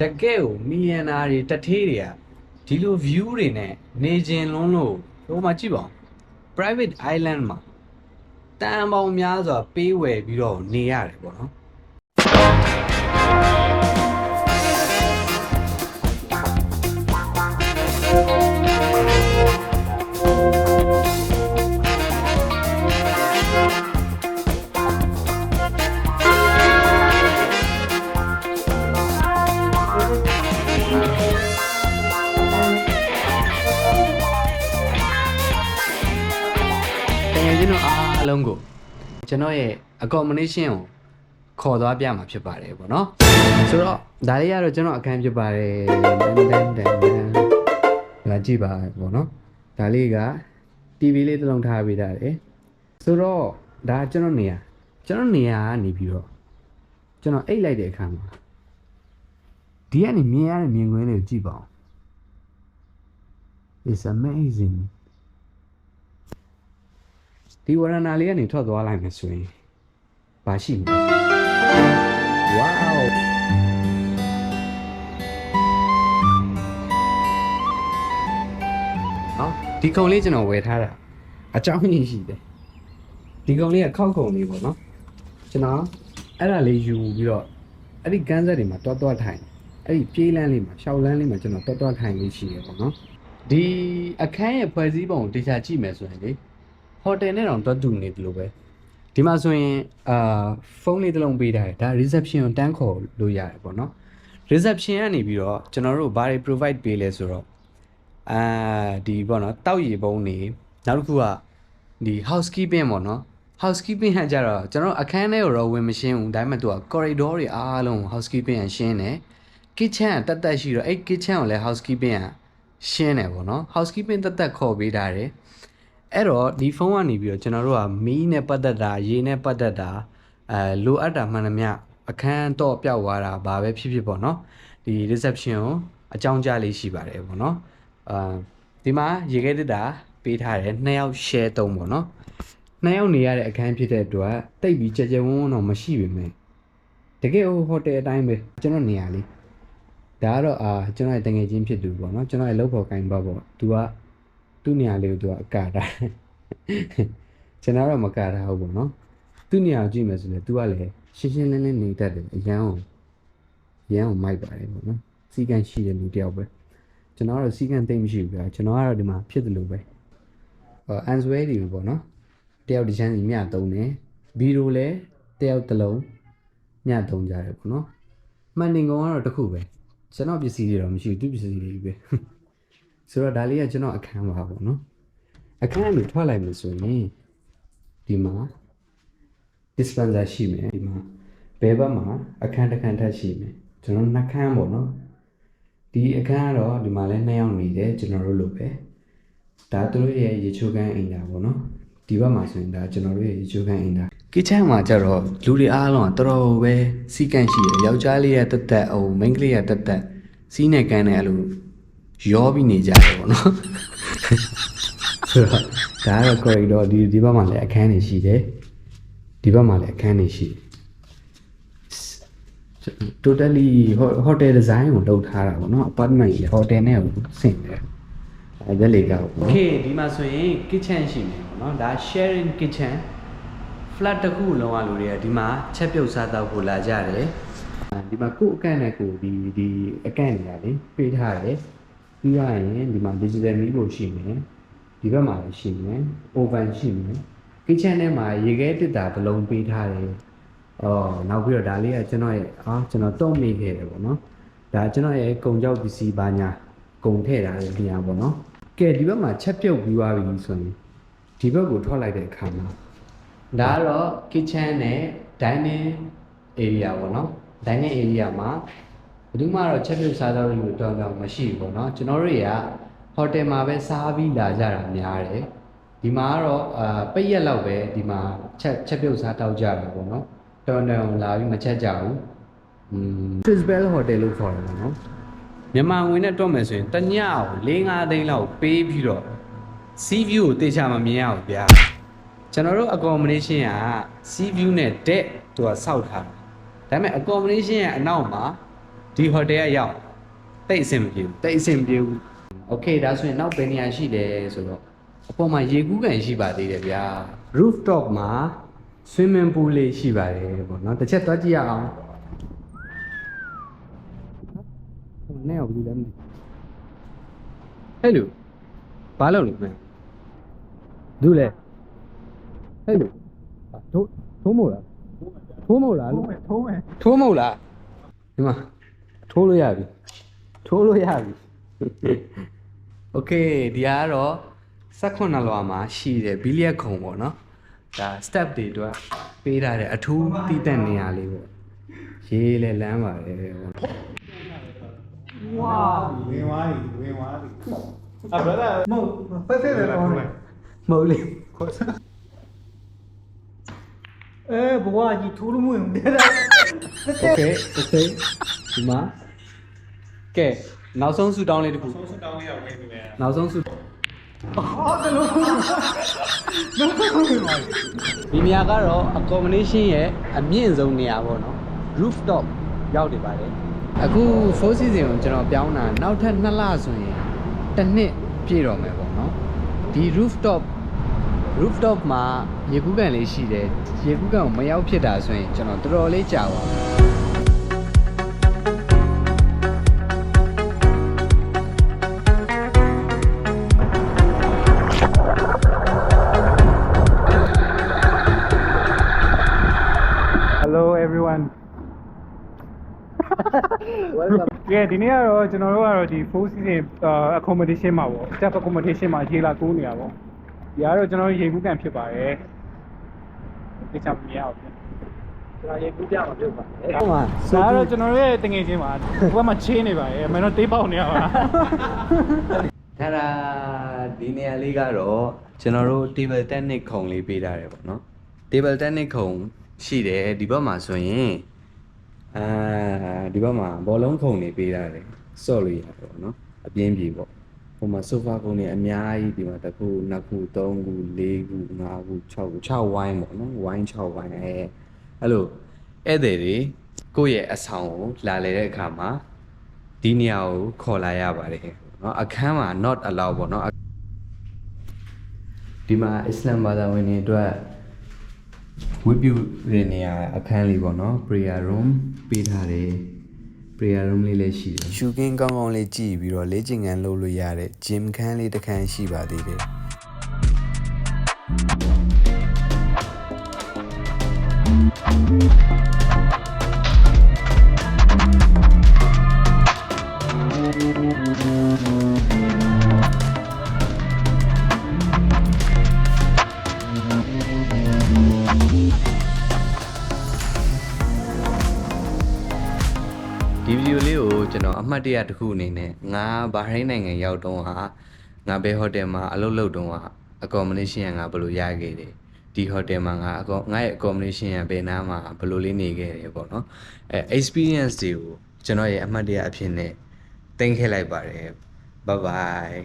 တကယ်ကိုမီလီယံနာတွေတထေးတွေကဒီလို view တွေနဲ့နေခြင်းလုံးလို့ဟိုမှာကြည့်ပါဦး private island မှာတန်ပေါင်းများစွာပေးဝယ်ပြီးတော့နေရတယ်ပေါ့နော် အားလုံးကိုကျွန်တော်ရဲ့ accommodation ကိုခေါ်သွားပြမှာဖြစ်ပါတယ်ပေါ့နော်ဆိုတော့ဒါလေးကတော့ကျွန်တော်အခန်းဖြစ်ပါတယ်တန်တန်တန်တန်လာကြည့်ပါပေါ့နော်ဒါလေးက TV လေးတစ်လုံးထားပေးထားတယ်ဆိုတော့ဒါကျွန်တော်နေရာကျွန်တော်နေရာကနေပြီးတော့ကျွန်တော်အိတ်လိုက်တဲ့အခါမှာဒီကနေမြင်ရတဲ့မြင်ကွင်းလေးကိုကြည့်ပါဦး It's amazing ဒီဝရဏလေးကနေထွက်သွားလိုက်မယ်ဆိုရင်ဘာရှိမလဲ Wow ဟောဒီကုံလေးကျွန်တော်ဝယ်ထားတာအကြောင်းရင်းရှိတယ်ဒီကုံလေးကခောက်ကုံလေးပေါ့နော်ကျွန်တော်အဲ့ဒါလေးယူပြီးတော့အဲ့ဒီကန်းဆက်တွေမှာတွားတွားထိုင်အဲ့ဒီပြေးလန်းလေးမှာရှောက်လန်းလေးမှာကျွန်တော်တွားတွားထိုင်လေးရှိရပေါ့နော်ဒီအခန်းရဲ့ဖွဲ့စည်းပုံကိုတရားကြည့်မယ်ဆိုရင်လေ ဟိုတယ်နဲ့တောင်တွတ်တူနေတယ်လို့ပဲဒီမှာဆိုရင်အာဖုန်းလေးတစ်လုံးပေးထားတယ်ဒါ reception ကိုတန်းခေါ်လို့ရတယ်ပေါ့နော် reception ကနေပြီးတော့ကျွန်တော်တို့ဘာတွေ provide ပေးလဲဆိုတော့အာဒီပေါ့နော်တောက်ရီပုံးနေနောက်တစ်ခုကဒီ housekeeping ပေါ့နော် housekeeping ကကြတော့ကျွန်တော်အခန်းထဲကိုတော့ဝင်မရှင်းဘူးဒါပေမဲ့သူက corridor တွေအားလုံး housekeeping ကရှင်းတယ် kitchen ကတတ်တတ်ရှိတော့အဲ့ kitchen ကိုလည်း housekeeping ကရှင်းတယ်ပေါ့နော် housekeeping တတ်တတ်ခေါ်ပေးထားတယ် အဲ့တော့ဒီဖုန်းကနေပြီးတော့ကျွန်တော်တို့ကမီးနဲ့ပတ်သက်တာရေနဲ့ပတ်သက်တာအဲလိုအပ်တာမှန်သမျှအခန်းတော့ပျောက်သွားတာဘာပဲဖြစ်ဖြစ်ပေါ့နော်ဒီ reception ကိုအကြောင်းကြားလေးရှိပါတယ်ပေါ့နော်အာဒီမှာရေခဲတက်တာပေးထားတယ်နှစ်ယောက် share တုံးပေါ့နော်နှစ်ယောက်နေရတဲ့အခန်းဖြစ်တဲ့အတွက်တိတ်ပြီးကြကြဝန်းဝန်းတော့မရှိပေမဲ့တကယ်ဟိုတယ်အတိုင်းပဲကျွန်တော်နေရာလေးဒါကတော့အာကျွန်တော်ရဲ့တငယ်ချင်းဖြစ်သူပေါ့နော်ကျွန်တော်ရဲ့လောက်ဖို့ကိုင်းပါပေါ့သူက သူ့နေရာလေးကိုသူကအကာတာကျွန်တော်တော့မကာတာဟုတ်ပေါ့နော်သူ့နေရာကိုကြည့်မယ်ဆိုရင် तू ကလည်းရှင်းရှင်းလင်းလင်းနေတတ်တယ်အရန်ကိုရန်ကိုမိုက်ပါတယ်ပေါ့နော်စီကံရှိတဲ့လူတယောက်ပဲကျွန်တော်ကတော့စီကံသိမ့်မရှိဘူးဗျာကျွန်တော်ကတော့ဒီမှာဖြစ်တယ်လို့ပဲဟောအန်ဆွဲတွေပေါ့နော်တယောက်ဒီချမ်းစီမြသုံးတယ်ဘီရိုလည်းတယောက်တစ်လုံးမြသုံးကြတယ်ပေါ့နော်မှန်တင်ကောင်ကတော့တစ်ခုပဲကျွန်တော်ပစ္စည်းတွေတော့မရှိဘူးသူပစ္စည်းတွေကြီးပဲ ဆိုတော့ဒါလေးကကျွန်တော်အခန်းပါပေါ့နော်အခန်းကနေထွက်လိုက်မယ်ဆိုရင်ဒီမှာ dispenser ရှိမယ်ဒီမှာဘယ်ဘက်မှာအခန်းတစ်ခန်းထပ်ရှိမယ်ကျွန်တော်နှစ်ခန်းပေါ့နော်ဒီအခန်းကတော့ဒီမှာလဲနှစ်ယောက်နေတယ်ကျွန်တော်တို့လိုပဲဒါသူတို့ရဲ့ရေချိုးခန်းအိမ်သာပေါ့နော်ဒီဘက်မှာဆိုရင်ဒါကျွန်တော်တို့ရဲ့ရေချိုးခန်းအိမ်သာ kitchen မှာကျတော့လူတွေအားလုံးကတော်တော်ပဲစီကန့်ရှိတယ်ယောက်ျားလေးရဲ့တက်တက်အုံမိန်းကလေးရဲ့တက်တက်စီးနဲ့ကန်းနဲ့အဲ့လို ရောပြီးနေကြတယ်ပေါ့နော်ဆိုတော့ဒါကတော့ corridor ဒီဒီဘက်မှာလည်းအခန်းတွေရှိတယ်ဒီဘက်မှာလည်းအခန်းတွေရှိတယ် totally hotel design ကိုလုပ်ထားတာပေါ့နော် apartment ကြီး hotel နဲ့ကိုဆင်တယ်အဲဒါလေးကောက်ပေါ့ Okay ဒီမှာဆိုရင် kitchen ရှိမယ်ပေါ့နော်ဒါ sharing kitchen flat တစ်ခုလုံးဝလူတွေကဒီမှာချက်ပြုတ်စားတော့ကိုလာကြတယ်ဒီမှာကိုယ့်အကန့်နဲ့ကိုယ်ဒီဒီအကန့်နေရလေပေးထားတယ် ပြီးရရင်ဒီမှာ digital မီးဖို့ရှိမယ်ဒီဘက်မှာလည်းရှိမယ် oven ရှိမယ် kitchen ထဲမှာရေခဲတစ်တာတစ်လုံးပေးထားတယ်အော်နောက်ပြီးတော့ဒါလေးကကျွန်တော်ရဲ့အာကျွန်တော်တုံးမိခဲ့တယ်ပေါ့နော်ဒါကျွန်တော်ရဲ့ကုံကြောက်ပစ္စည်းပါညာကုံထည့်ထားတဲ့နေရာပေါ့နော်ကဲဒီဘက်မှာချက်ပြုတ်ပြီးသွားပြီဆိုရင်ဒီဘက်ကိုထွက်လိုက်တဲ့အခါမှာဒါကတော့ kitchen နဲ့ dining area ပေါ့နော် dining area မှာ ဘယ်သူမှတော့ချက်ပြုတ်စားသောက်လို့တော့တော့မရှိဘူးပေါ့နော်ကျွန်တော်တို့တွေကဟိုတယ်မှာပဲစားပြီးလာကြတာများတယ်ဒီမှာကတော့အာပိတ်ရက်လောက်ပဲဒီမှာချက်ချက်ပြုတ်စားတောက်ကြတာပေါ့နော်တော်တော်လာပြီးမချက်ကြဘူးอืม Swiss Bell Hotel လို့ခေါ်တယ်ပေါ့နော်မြန်မာငွေနဲ့တွက်မယ်ဆိုရင်တညကို၄-၅သိန်းလောက်ပေးပြီးတော့ sea view ကိုတေချာမမြင်ရဘူးဗျာကျွန်တော်တို့ accommodation က sea view နဲ့ deck သူကစောက်ထားတာဒါပေမဲ့ accommodation ရဲ့အနောက်မှာ ဒီဟိုတယ်ကရောက်တိတ်အဆင်မပြေဘူးတိတ်အဆင်မပြေဘူးโอเคဒါဆိုရင်နောက်ဘယ်နေရာရှိတယ်ဆိုတော့အပေါ်မှာရေကူးကန်ရှိပါသေးတယ်ဗျာ rooftop မှာ swimming pool လေးရှိပါတယ်ပေါ့နော်တစ်ချက်သွားကြည့်ရအောင်ဟိုနဲ့ရောက်ဘူးလည်းမသိဟဲ့လူဘာလုပ်လို့လဲဒုလဲဟဲ့လူဒိုးထိုးမို့လားထိုးမို့လားလို့ ထိုးမယ် ထိုးမဟုတ်လားဒီမှာ ထိုးလို့ရပြီထိုးလို့ရပြီโอเคဒီကတော့16လွာမှာရှိတယ်ဘီလီယက်ခုံပေါ့နော်ဒါ step တွေအတွက်ပေးထားတဲ့အထူးတည်တတ်နေရလေးပေါ့ရေးလဲလမ်းပါတယ်ပေါ့ ဝါဝင်သွားပြီဝင်သွားပြီအဘရာမဟုတ်ဖက်ဖက်ပဲကောင်းတယ် မဟုတ်လေ အဲဘဝကြီးထိုးလို့မဝင်ဘူးတဲ့ โอเคโอเค ဒီမှာကဲနောက်ဆုံးဆူတောင်းလေးတစ်ခုဆုံးစတောင်းရဝင်နေတယ်နောက်ဆုံးဆူဟာတလုံးလုံးဝင်သွားပြီဒီနေရာကတော့ accommodation ရဲ့အမြင့်ဆုံးနေရာပေါ့နော် rooftop ရောက်နေပါတယ်အခု four season ကိုကျွန်တော်ပြောင်းတာနောက်ထပ်2လဆိုရင်တစ်နှစ်ပြည့်တော့မယ်ပေါ့နော်ဒီ rooftop rooftop မှာရေကူးကန်လေးရှိတယ်ရေကူးကန်ကိုမရောက်ဖြစ်တာဆိုရင်ကျွန်တော်တော်တော်လေးကြာပါဘူး လို everyone welcome ကဲဒီနေ့ကတော့ကျွန်တော်တို့ကတော့ဒီ full season accommodation မှာပေါ့ staff accommodation မှာရေလာကူးနေရပေါ့ဒီကတော့ကျွန်တော်တို့ရေကူးကန်ဖြစ်ပါတယ်ဒီချမ်းမရအောင်ပြန်ကျွန်တော်ရေကူးပြမှာဖြစ်ပါတယ်ဟုတ်ပါဒါကတော့ကျွန်တော်တို့ရဲ့တငယ်ချင်းပါဘက်မှာချင်းနေပါရဲ့မင်းတို့တေးပေါက်နေရပါဒါဒါဒီနေရာလေးကတော့ကျွန်တော်တို့ table tennis ခုံလေးပေးထားတယ်ပေါ့နော် table tennis ခုံ ရှိတယ်ဒီဘက်မှာဆိုရင်အာဒီဘက်မှာဘောလုံးခုံနေပေးထားတယ်ဆော့လို့ရတယ်ပေါ့နော်အပြင်းပြေပေါ့ဟိုမှာ sofa ခုံနေအများကြီးဒီမှာတစ်ခုနှစ်ခုသုံးခုလေးခုငါးခု6ခု6ဝိုင်းပေါ့နော်ဝိုင်း6ဝိုင်းအဲအဲ့လိုဧည့်သည်တွေကိုယ့်ရဲ့အဆောင်ကိုလာလေတဲ့အခါမှာ ဒီနေရာကိုခေါ်လာရပါတယ်เนาะအခန်းမှာ not allow ပေါ့เนาะဒီမှာအစ္စလမ်ဘာသာဝင်တွေအတွက် ဝတ်ပြုတဲ့နေရာအခန်းလေးပေါ့နော် prayer room ပေးထားတယ် prayer room လေးလည်းရှိတယ်ရှူကင်းကောင်းကောင်းလေးကြည့်ပြီးတော့လေ့ကျင့်ခန်းလုပ်လို့ရတဲ့ gym ခန်းလေးတစ်ခန်းရှိပါသေးတယ်။ အမှတ်တရတစ်ခုအနေနဲ့ငါဘာဟရိန်းနိုင်ငံရောက်တော့ဟာငါဘယ်ဟိုတယ်မှာအလုပ်လုပ်တော့ဟာ accommodation ကငါဘယ်လိုရခဲ့တယ်ဒီဟိုတယ်မှာငါအကောငါရဲ့ accommodation ကဘယ်နားမှာဘယ်လိုလေးနေခဲ့တယ်ပေါ့နော်အဲ experience တွေကိုကျွန်တော်ရဲ့အမှတ်တရအဖြစ်နဲ့တင်ခဲ့လိုက်ပါတယ် bye bye